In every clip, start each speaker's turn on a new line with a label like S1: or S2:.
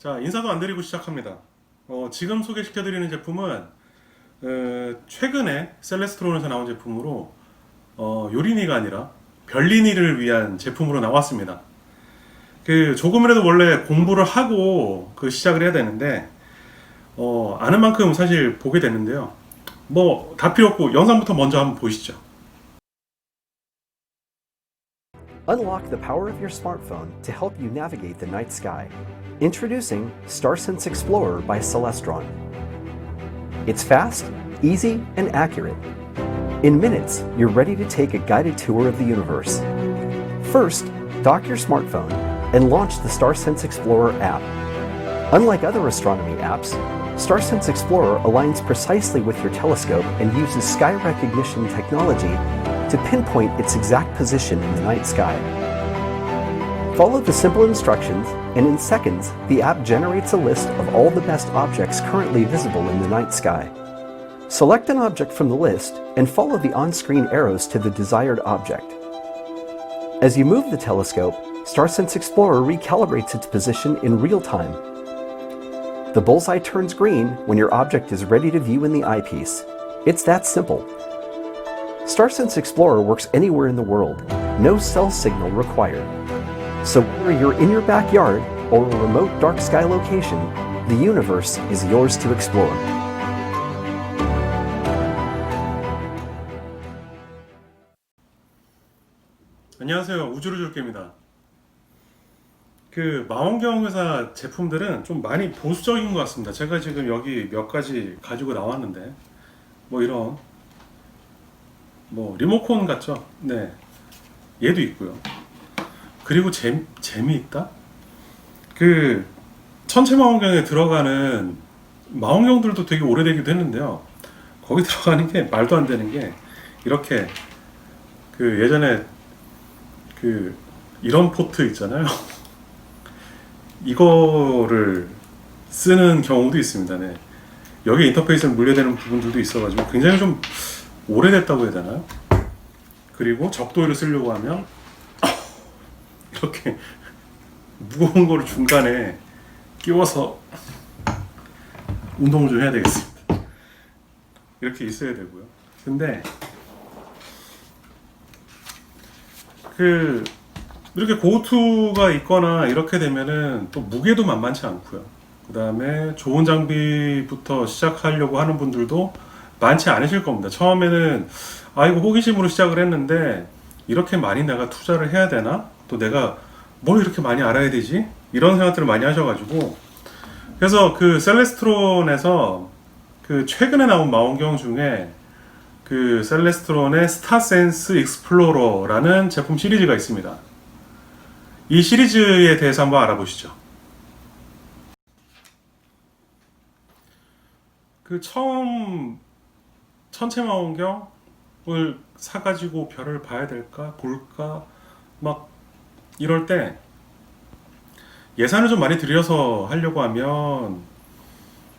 S1: 자, 인사도 안 드리고 시작합니다. 어, 지금 소개시켜 드리는 제품은 어, 최근에 셀레스트론에서 나온 제품으로 어, 요리니가 아니라 별리니를 위한 제품으로 나왔습니다. 그 조금이라도 원래 공부를 하고 그 시작을 해야 되는데 어, 아는 만큼 사실 보게 됐는데요. 뭐 다 필요 없고 영상부터 먼저 한번 보시죠.
S2: Unlock the power of your smartphone to help you navigate the night sky. Introducing StarSense Explorer by Celestron. It's fast, easy, and accurate. In minutes, you're ready to take a guided tour of the universe. First, dock your smartphone and launch the StarSense Explorer app. Unlike other astronomy apps, StarSense Explorer aligns precisely with your telescope and uses sky recognition technology to pinpoint its exact position in the night sky. Follow the simple instructions, and in seconds, the app generates a list of all the best objects currently visible in the night sky. Select an object from the list and follow the on screen arrows to the desired object. As you move the telescope, StarSense Explorer recalibrates its position in real time. The bullseye turns green when your object is ready to view in the eyepiece. It's that simple. StarSense Explorer works anywhere in the world, no cell signal required. So whether you're in your backyard or a remote dark sky location, the universe is yours to explore.
S1: 안녕하세요. 우주로 줄게입니다. 그 망원경 회사 제품들은 좀 많이 보수적인 것 같습니다. 제가 지금 여기 몇 가지 가지고 나왔는데 뭐 이런 뭐 리모컨 같죠? 네, 얘도 있고요. 그리고 재 재미있다. 그 천체 망원경에 들어가는 망원경들도 되게 오래되기도 했는데요. 거기 들어가는 게 말도 안 되는 게 이렇게 그 예전에 그 이런 포트 있잖아요. 이거를 쓰는 경우도 있습니다. 네. 여기 인터페이스를 물려대는 부분들도 있어가지고 굉장히 좀 오래됐다고 해야 되나요? 그리고 적도를 쓰려고 하면 이렇게 무거운 거를 중간에 끼워서 운동을 좀 해야 되겠습니다. 이렇게 있어야 되고요. 근데 그 이렇게 고투가 있거나 이렇게 되면은 또 무게도 만만치 않고요. 그 다음에 좋은 장비부터 시작하려고 하는 분들도 많지 않으실 겁니다. 처음에는 아 이거 호기심으로 시작을 했는데 이렇게 많이 내가 투자를 해야 되나? 또 내가 뭘 이렇게 많이 알아야 되지? 이런 생각들을 많이 하셔가지고 그래서 그 셀레스트론에서 그 최근에 나온 망원경 중에 그 셀레스트론의 스타센스 익스플로러라는 제품 시리즈가 있습니다. 이 시리즈에 대해서 한번 알아보시죠. 그 처음 천체 망원경을 사가지고 별을 봐야 될까 볼까 막 이럴 때 예산을 좀 많이 들여서 하려고 하면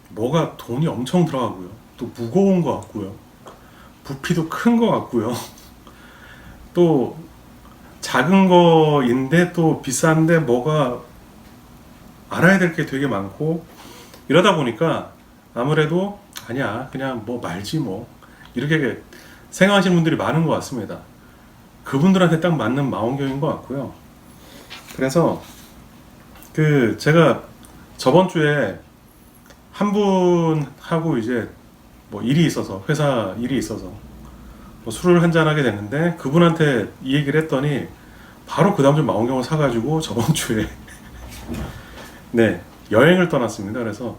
S1: 뭐가 돈이 엄청 들어가고요. 또 무거운 것 같고요. 부피도 큰 것 같고요. 또 작은 거인데 또 비싼데 뭐가 알아야 될 게 되게 많고 이러다 보니까 아무래도 아니야 그냥 뭐 말지 뭐 이렇게 생각하시는 분들이 많은 것 같습니다. 그분들한테 딱 맞는 망원경인 것 같고요. 그래서 그 제가 저번 주에 한 분하고 이제 뭐 일이 있어서 회사 일이 있어서 뭐 술을 한잔 하게 됐는데 그분한테 이 얘기를 했더니 바로 그 다음 주 망원경을 사가지고 저번 주에 네 여행을 떠났습니다. 그래서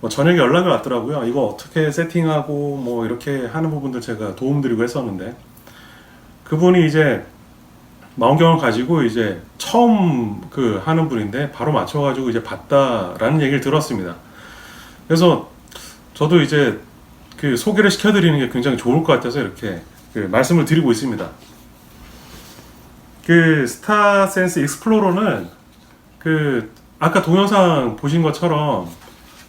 S1: 뭐 저녁에 연락이 왔더라고요. 이거 어떻게 세팅하고 뭐 이렇게 하는 부분들 제가 도움드리고 했었는데 그분이 이제 망원경을 가지고 이제 처음 그 하는 분인데 바로 맞춰가지고 이제 봤다라는 얘기를 들었습니다. 그래서 저도 이제 그 소개를 시켜드리는 게 굉장히 좋을 것 같아서 이렇게 그 말씀을 드리고 있습니다. 그 스타 센스 익스플로러는 그 아까 동영상 보신 것처럼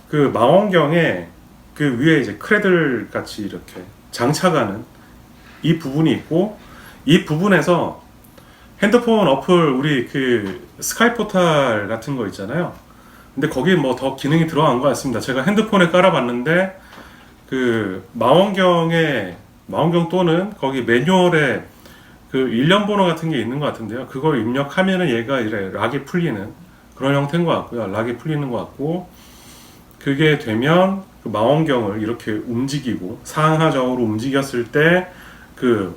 S1: 그 망원경에 그 위에 이제 크레들 같이 이렇게 장착하는 이 부분이 있고 이 부분에서 핸드폰 어플 우리 그 스카이 포탈 같은 거 있잖아요. 근데 거기 뭐 더 기능이 들어간 것 같습니다. 제가 핸드폰에 깔아봤는데 그 망원경에 망원경 또는 거기 매뉴얼에 그 일련 번호 같은 게 있는 것 같은데요. 그걸 입력하면은 얘가 이래 락이 풀리는 그런 형태인 것 같고요. 락이 풀리는 것 같고 그게 되면 그 망원경을 이렇게 움직이고 상하적으로 움직였을 때 그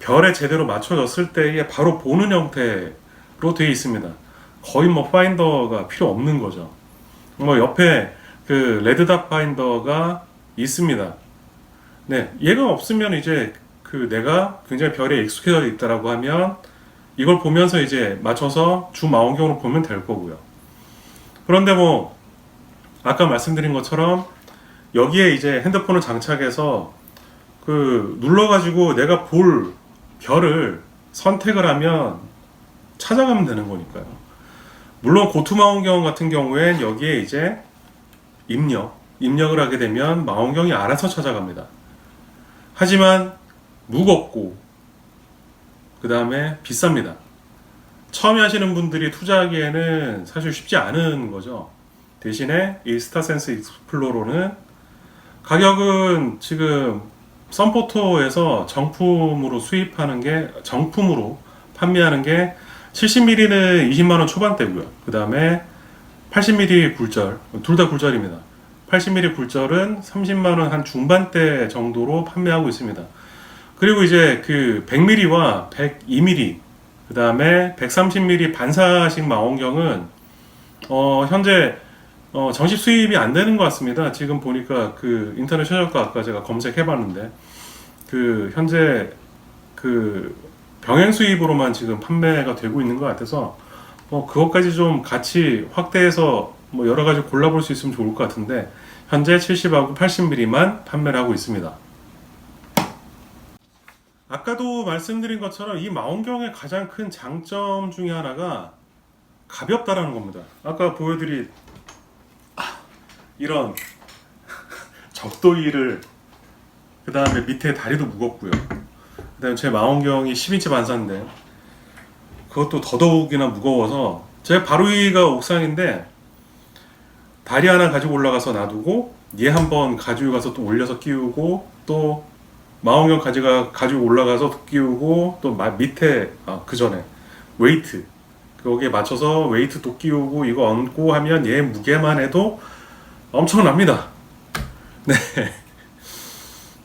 S1: 별에 제대로 맞춰졌을 때에 바로 보는 형태로 되어 있습니다. 거의 뭐 파인더가 필요 없는 거죠. 뭐 옆에 그 레드닷 파인더가 있습니다. 네, 얘가 없으면 이제 그 내가 굉장히 별에 익숙해져 있다라고 하면 이걸 보면서 이제 맞춰서 주 망원경으로 보면 될 거고요. 그런데 뭐 아까 말씀드린 것처럼 여기에 이제 핸드폰을 장착해서 그 눌러가지고 내가 볼 별을 선택을 하면 찾아가면 되는 거니까요. 물론 고투 망원경 같은 경우엔 여기에 이제 입력, 입력을 하게 되면 망원경이 알아서 찾아갑니다. 하지만 무겁고 그 다음에 비쌉니다. 처음에 하시는 분들이 투자하기에는 사실 쉽지 않은 거죠. 대신에 이 스타센스 익스플로러는 가격은 지금 썬포토에서 정품으로 수입하는 게 정품으로 판매하는 게 70mm는 20만 원 초반대고요. 그 다음에 80mm 굴절 둘 다 굴절입니다. 80mm 굴절은 30만 원 한 중반대 정도로 판매하고 있습니다. 그리고 이제 그 100mm와 102mm 그 다음에 130mm 반사식 망원경은 어, 현재 어, 정식 수입이 안 되는 것 같습니다. 지금 보니까 그 인터넷 최저가 아까 제가 검색해봤는데 그 현재 그 병행 수입으로만 지금 판매가 되고 있는 것 같아서 뭐 그것까지 좀 같이 확대해서 뭐 여러 가지 골라볼 수 있으면 좋을 것 같은데 현재 70하고 80mm만 판매를 하고 있습니다. 아까도 말씀드린 것처럼 이 망원경의 가장 큰 장점 중에 하나가 가볍다라는 겁니다. 아까 보여드린 이런 적도이를 그 다음에 밑에 다리도 무겁고요. 그 다음에 제 망원경이 10인치 반사인데 그것도 더더욱이나 무거워서 제 바로 위가 옥상인데 다리 하나 가지고 올라가서 놔두고 얘 한번 가지고 가서 또 올려서 끼우고 또 망원경 가지가 가지고 올라가서 끼우고 또 마- 밑에 아, 그 전에 웨이트 거기에 맞춰서 웨이트 또 끼우고 이거 얹고 하면 얘 무게만 해도 엄청납니다. 네.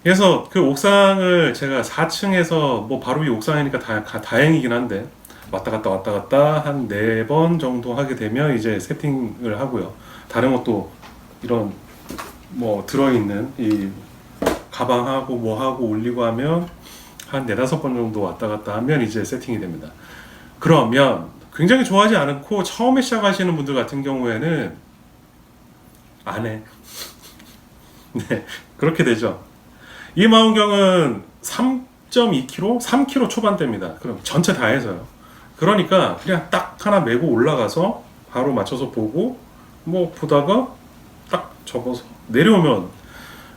S1: 그래서 그 옥상을 제가 4층에서 뭐 바로 위 옥상이니까 다, 가- 다행이긴 한데 왔다 갔다 왔다 갔다 한 네 번 정도 하게 되면 이제 세팅을 하고요. 다른 것도 이런 뭐 들어있는 이 가방하고 뭐 하고 올리고 하면 한 네다섯 번 정도 왔다 갔다 하면 이제 세팅이 됩니다. 그러면 굉장히 좋아하지 않고 처음에 시작하시는 분들 같은 경우에는 안 해. 네, 그렇게 되죠. 이 망원경은 3.2kg, 3kg 초반대입니다. 그럼 전체 다 해서요. 그러니까 그냥 딱 하나 메고 올라가서 바로 맞춰서 보고 뭐 보다가 딱 접어서 내려오면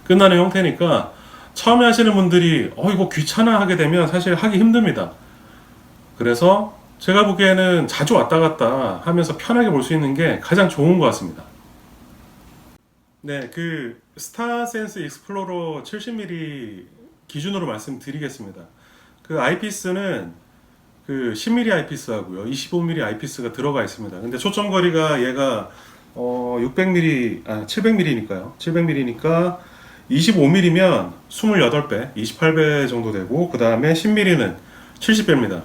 S1: 끝나는 형태니까 처음에 하시는 분들이 어 이거 귀찮아 하게 되면 사실 하기 힘듭니다. 그래서 제가 보기에는 자주 왔다 갔다 하면서 편하게 볼 수 있는 게 가장 좋은 것 같습니다. 네, 그 스타센스 익스플로러 70mm 기준으로 말씀드리겠습니다. 그 아이피스는 그 10mm 아이피스하고요, 25mm 아이피스가 들어가 있습니다. 근데 초점 거리가 얘가 어 600mm, 아 700mm니까요. 700mm니까 25mm면 28배, 28배 정도 되고 그 다음에 10mm는 70배입니다.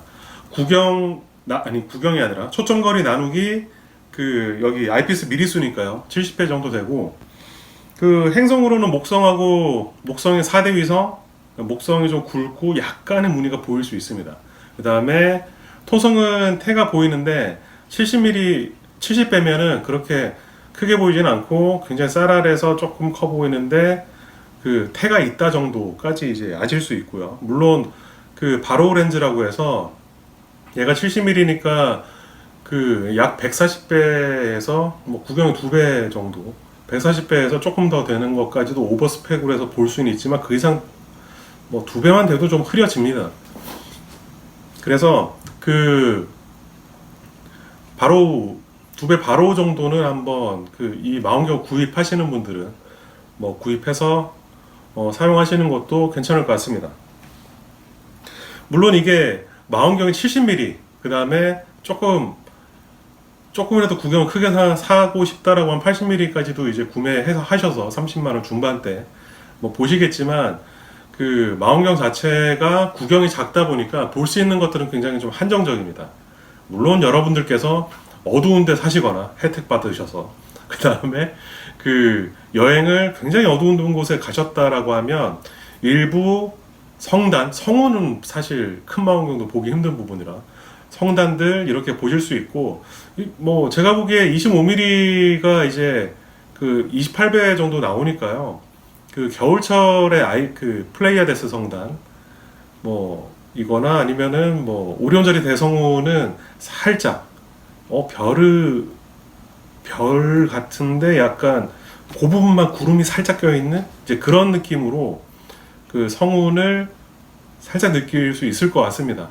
S1: 구경 나 아니 구경이 아니라 초점 거리 나누기 그 여기 아이피스 미리수니까요. 70배 정도 되고 그 행성으로는 목성하고 목성의 4대 위성 목성이 좀 굵고 약간의 무늬가 보일 수 있습니다. 그 다음에 토성은 태가 보이는데 70mm 70배면은 그렇게 크게 보이진 않고 굉장히 쌀쌀해서 조금 커 보이는데 그 태가 있다 정도까지 이제 아질 수 있고요. 물론 그 바로 렌즈라고 해서 얘가 70mm니까 그 약 140배에서 뭐 구경이 2배 정도 140배에서 조금 더 되는 것까지도 오버 스펙으로 해서 볼 수는 있지만 그 이상 뭐 두 배만 돼도 좀 흐려집니다. 그래서 그 바로 두 배 바로 정도는 한번 그 이 망원경 구입하시는 분들은 뭐 구입해서 어, 사용하시는 것도 괜찮을 것 같습니다. 물론 이게 망원경이 70mm 그 다음에 조금 조금이라도 구경 크게 사, 사고 싶다라고 하면 80mm까지도 이제 구매해서 하셔서 30만 원 중반대 뭐 보시겠지만 그 망원경 자체가 구경이 작다 보니까 볼 수 있는 것들은 굉장히 좀 한정적입니다. 물론 여러분들께서 어두운 데 사시거나 혜택 받으셔서 그 다음에 그 여행을 굉장히 어두운 곳에 가셨다라고 하면 일부 성단, 성우는 사실 큰 망원경도 보기 힘든 부분이라 성단들 이렇게 보실 수 있고 이- 뭐 제가 보기에 25mm가 이제 그 28배 정도 나오니까요. 그 겨울철에 아이 그 플레이아데스 성단 뭐 이거나 아니면은 뭐 오리온자리 대성우는 살짝 어 별을 별 같은데 약간 그 부분만 구름이 살짝 껴 있는 이제 그런 느낌으로 그 성운을 살짝 느낄 수 있을 것 같습니다.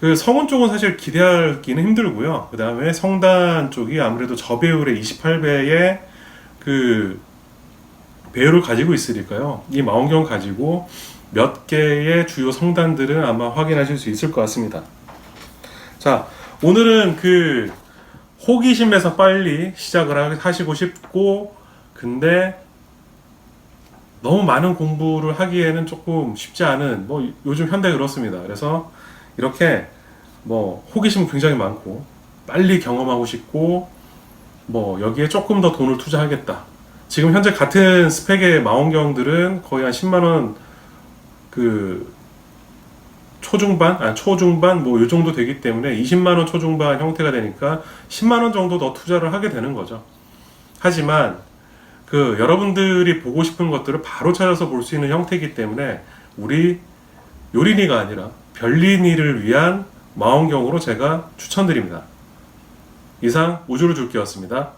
S1: 그 성운 쪽은 사실 기대하기는 힘들고요. 그 다음에 성단 쪽이 아무래도 저배율의 28배의 그 배율을 가지고 있으니까요. 이 망원경 가지고 몇 개의 주요 성단들은 아마 확인하실 수 있을 것 같습니다. 자, 오늘은 그 호기심에서 빨리 시작을 하- 하시고 싶고, 근데 너무 많은 공부를 하기에는 조금 쉽지 않은, 뭐 요즘 현대 그렇습니다. 그래서 이렇게 뭐 호기심 굉장히 많고, 빨리 경험하고 싶고, 뭐 여기에 조금 더 돈을 투자하겠다. 지금 현재 같은 스펙의 망원경들은 거의 한 10만 원그 초중반, 아 초중반 뭐 요 정도 되기 때문에 20만 원 초중반 형태가 되니까 10만 원 정도 더 투자를 하게 되는 거죠. 하지만 그 여러분들이 보고 싶은 것들을 바로 찾아서 볼 수 있는 형태이기 때문에 우리 요린이가 아니라 별린이를 위한 망원경으로 제가 추천드립니다. 이상 우주를 줄게였습니다.